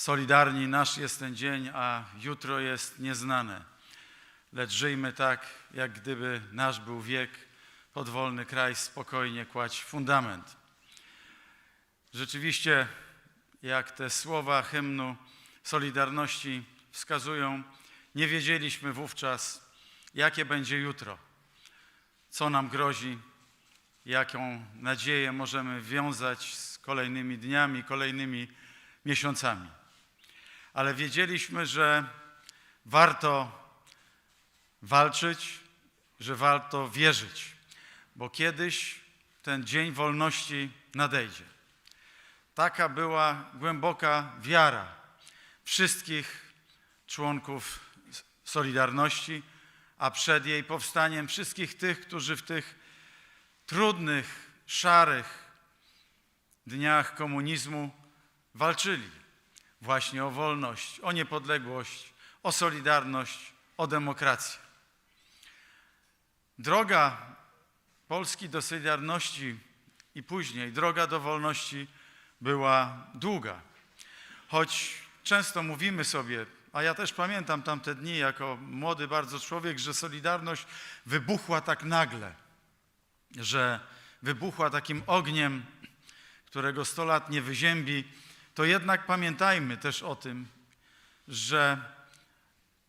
solidarni, nasz jest ten dzień, a jutro jest nieznane. Lecz żyjmy tak, jak gdyby nasz był wiek, podwolny kraj, spokojnie kładź fundament. Rzeczywiście, jak te słowa hymnu Solidarności wskazują, nie wiedzieliśmy wówczas, jakie będzie jutro, co nam grozi, jaką nadzieję możemy wiązać z kolejnymi dniami, kolejnymi miesiącami. Ale wiedzieliśmy, że warto walczyć, że warto wierzyć, bo kiedyś ten dzień wolności nadejdzie. Taka była głęboka wiara wszystkich członków Solidarności, a przed jej powstaniem wszystkich tych, którzy w tych trudnych, szarych dniach komunizmu walczyli właśnie o wolność, o niepodległość, o solidarność, o demokrację. Droga Polski do Solidarności i później droga do wolności była długa. Choć często mówimy sobie, a ja też pamiętam tamte dni jako młody bardzo człowiek, że Solidarność wybuchła tak nagle, że wybuchła takim ogniem, którego sto lat nie wyziębi, to jednak pamiętajmy też o tym, że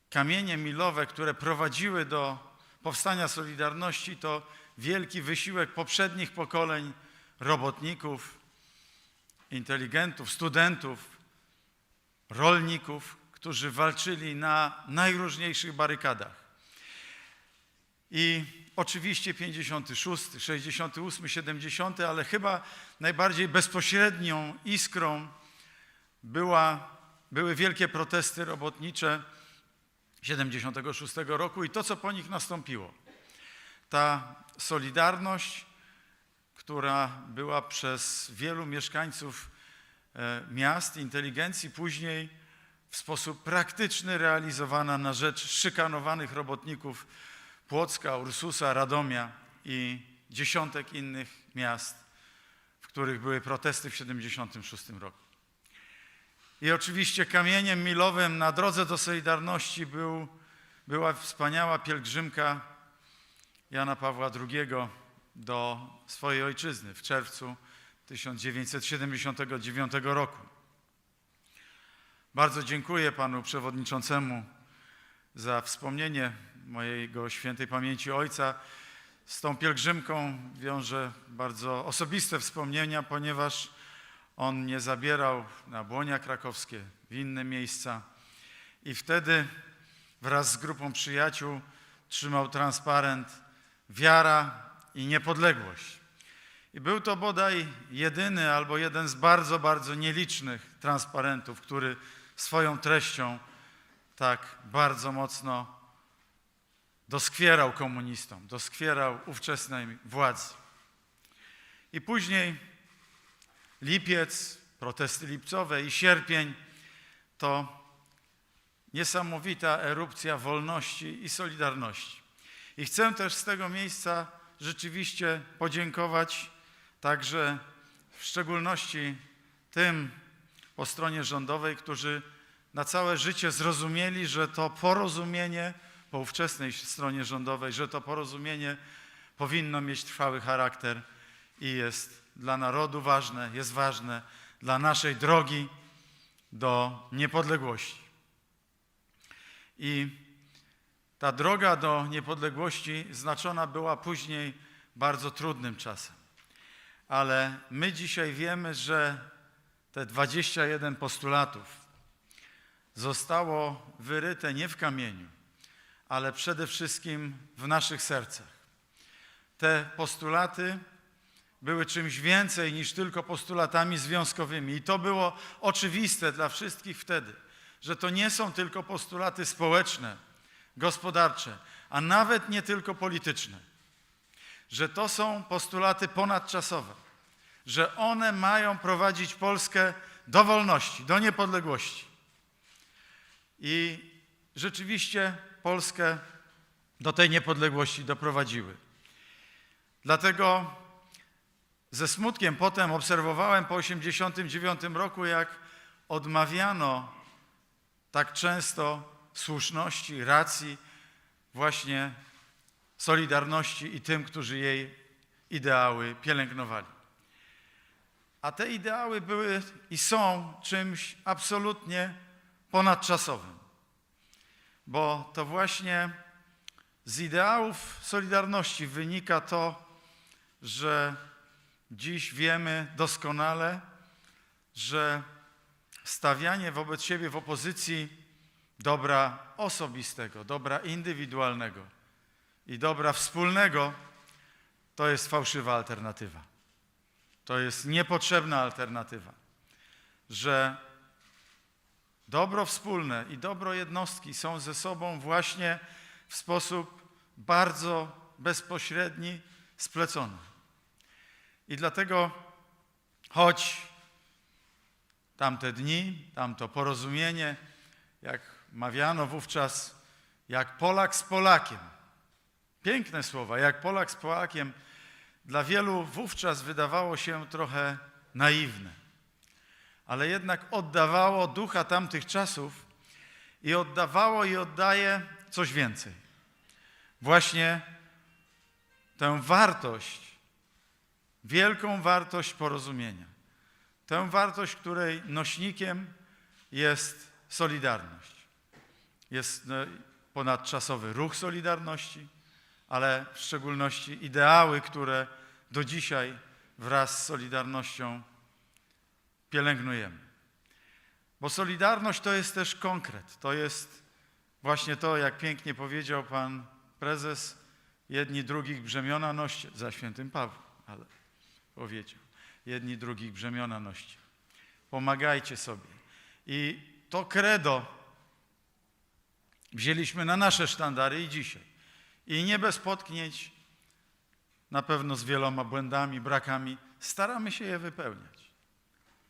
kamienie milowe, które prowadziły do powstania Solidarności, to wielki wysiłek poprzednich pokoleń robotników, inteligentów, studentów, rolników, którzy walczyli na najróżniejszych barykadach. I oczywiście 56, 68, 70, ale chyba najbardziej bezpośrednią iskrą była, były wielkie protesty robotnicze 76 roku i to, co po nich nastąpiło. Ta solidarność, która była przez wielu mieszkańców e, miast, inteligencji, później w sposób praktyczny realizowana na rzecz szykanowanych robotników Płocka, Ursusa, Radomia i dziesiątek innych miast, w których były protesty w 76 roku. I oczywiście kamieniem milowym na drodze do Solidarności był, była wspaniała pielgrzymka Jana Pawła II do swojej ojczyzny w czerwcu 1979 roku. Bardzo dziękuję panu przewodniczącemu za wspomnienie mojego świętej pamięci ojca. Z tą pielgrzymką wiąże bardzo osobiste wspomnienia, ponieważ on mnie zabierał na Błonia Krakowskie, w inne miejsca. I wtedy wraz z grupą przyjaciół trzymał transparent Wiara i niepodległość. I był to bodaj jedyny albo jeden z bardzo, bardzo nielicznych transparentów, który swoją treścią tak bardzo mocno doskwierał komunistom, doskwierał ówczesnej władzy. I później lipiec, protesty lipcowe i sierpień to niesamowita erupcja wolności i solidarności. I chcę też z tego miejsca rzeczywiście podziękować także w szczególności tym po stronie rządowej, którzy na całe życie zrozumieli, że to porozumienie po ówczesnej stronie rządowej, że to porozumienie powinno mieć trwały charakter i jest dla narodu ważne, jest ważne dla naszej drogi do niepodległości. I ta droga do niepodległości znaczona była później bardzo trudnym czasem. Ale my dzisiaj wiemy, że te 21 postulatów zostało wyryte nie w kamieniu, ale przede wszystkim w naszych sercach. Te postulaty były czymś więcej niż tylko postulatami związkowymi. I to było oczywiste dla wszystkich wtedy, że to nie są tylko postulaty społeczne, gospodarcze, a nawet nie tylko polityczne. Że to są postulaty ponadczasowe, że one mają prowadzić Polskę do wolności, do niepodległości. I rzeczywiście Polskę do tej niepodległości doprowadziły. Dlatego ze smutkiem potem obserwowałem po 1989 roku, jak odmawiano tak często słuszności, racji, właśnie Solidarności i tym, którzy jej ideały pielęgnowali. A te ideały były i są czymś absolutnie ponadczasowym, bo to właśnie z ideałów Solidarności wynika to, że dziś wiemy doskonale, że stawianie wobec siebie w opozycji dobra osobistego, dobra indywidualnego i dobra wspólnego to jest fałszywa alternatywa. To jest niepotrzebna alternatywa, że dobro wspólne i dobro jednostki są ze sobą właśnie w sposób bardzo bezpośredni splecone. I dlatego, choć tamte dni, tamto porozumienie, jak mawiano wówczas, jak Polak z Polakiem, piękne słowa, jak Polak z Polakiem, dla wielu wówczas wydawało się trochę naiwne, ale jednak oddawało ducha tamtych czasów i oddawało i oddaje coś więcej. Właśnie tę wartość, wielką wartość porozumienia. Tę wartość, której nośnikiem jest solidarność. Jest no, ponadczasowy ruch Solidarności, ale w szczególności ideały, które do dzisiaj wraz z Solidarnością pielęgnujemy. Bo Solidarność to jest też konkret, to jest właśnie to, jak pięknie powiedział pan prezes, jedni drugich brzemiona noście, za świętym Pawłem, ale powiedział, jedni drugich brzemiona noście. Pomagajcie sobie. I to credo wzięliśmy na nasze sztandary i dzisiaj. I nie bez potknięć, na pewno z wieloma błędami, brakami, staramy się je wypełniać.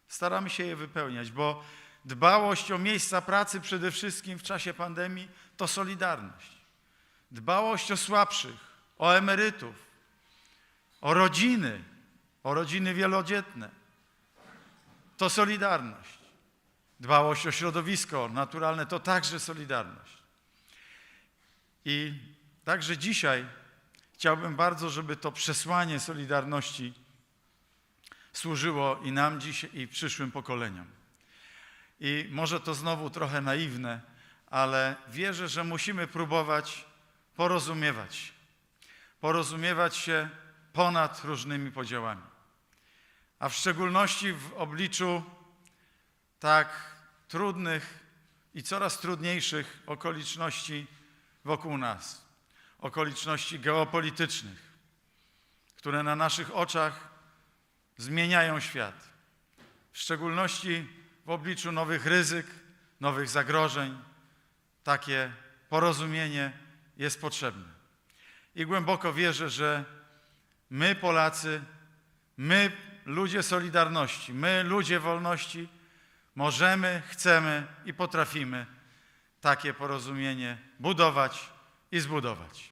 Staramy się je wypełniać, bo dbałość o miejsca pracy przede wszystkim w czasie pandemii to solidarność. Dbałość o słabszych, o emerytów, o rodziny, o rodziny wielodzietne to solidarność. Dbałość o środowisko naturalne to także solidarność. I także dzisiaj chciałbym bardzo, żeby to przesłanie Solidarności służyło i nam dziś, i przyszłym pokoleniom. I może to znowu trochę naiwne, ale wierzę, że musimy próbować porozumiewać się. Porozumiewać się ponad różnymi podziałami. A w szczególności w obliczu tak trudnych i coraz trudniejszych okoliczności wokół nas, okoliczności geopolitycznych, które na naszych oczach zmieniają świat. W szczególności w obliczu nowych ryzyk, nowych zagrożeń, takie porozumienie jest potrzebne. I głęboko wierzę, że my, Polacy, my, ludzie Solidarności, my, ludzie wolności, możemy, chcemy i potrafimy takie porozumienie budować i zbudować.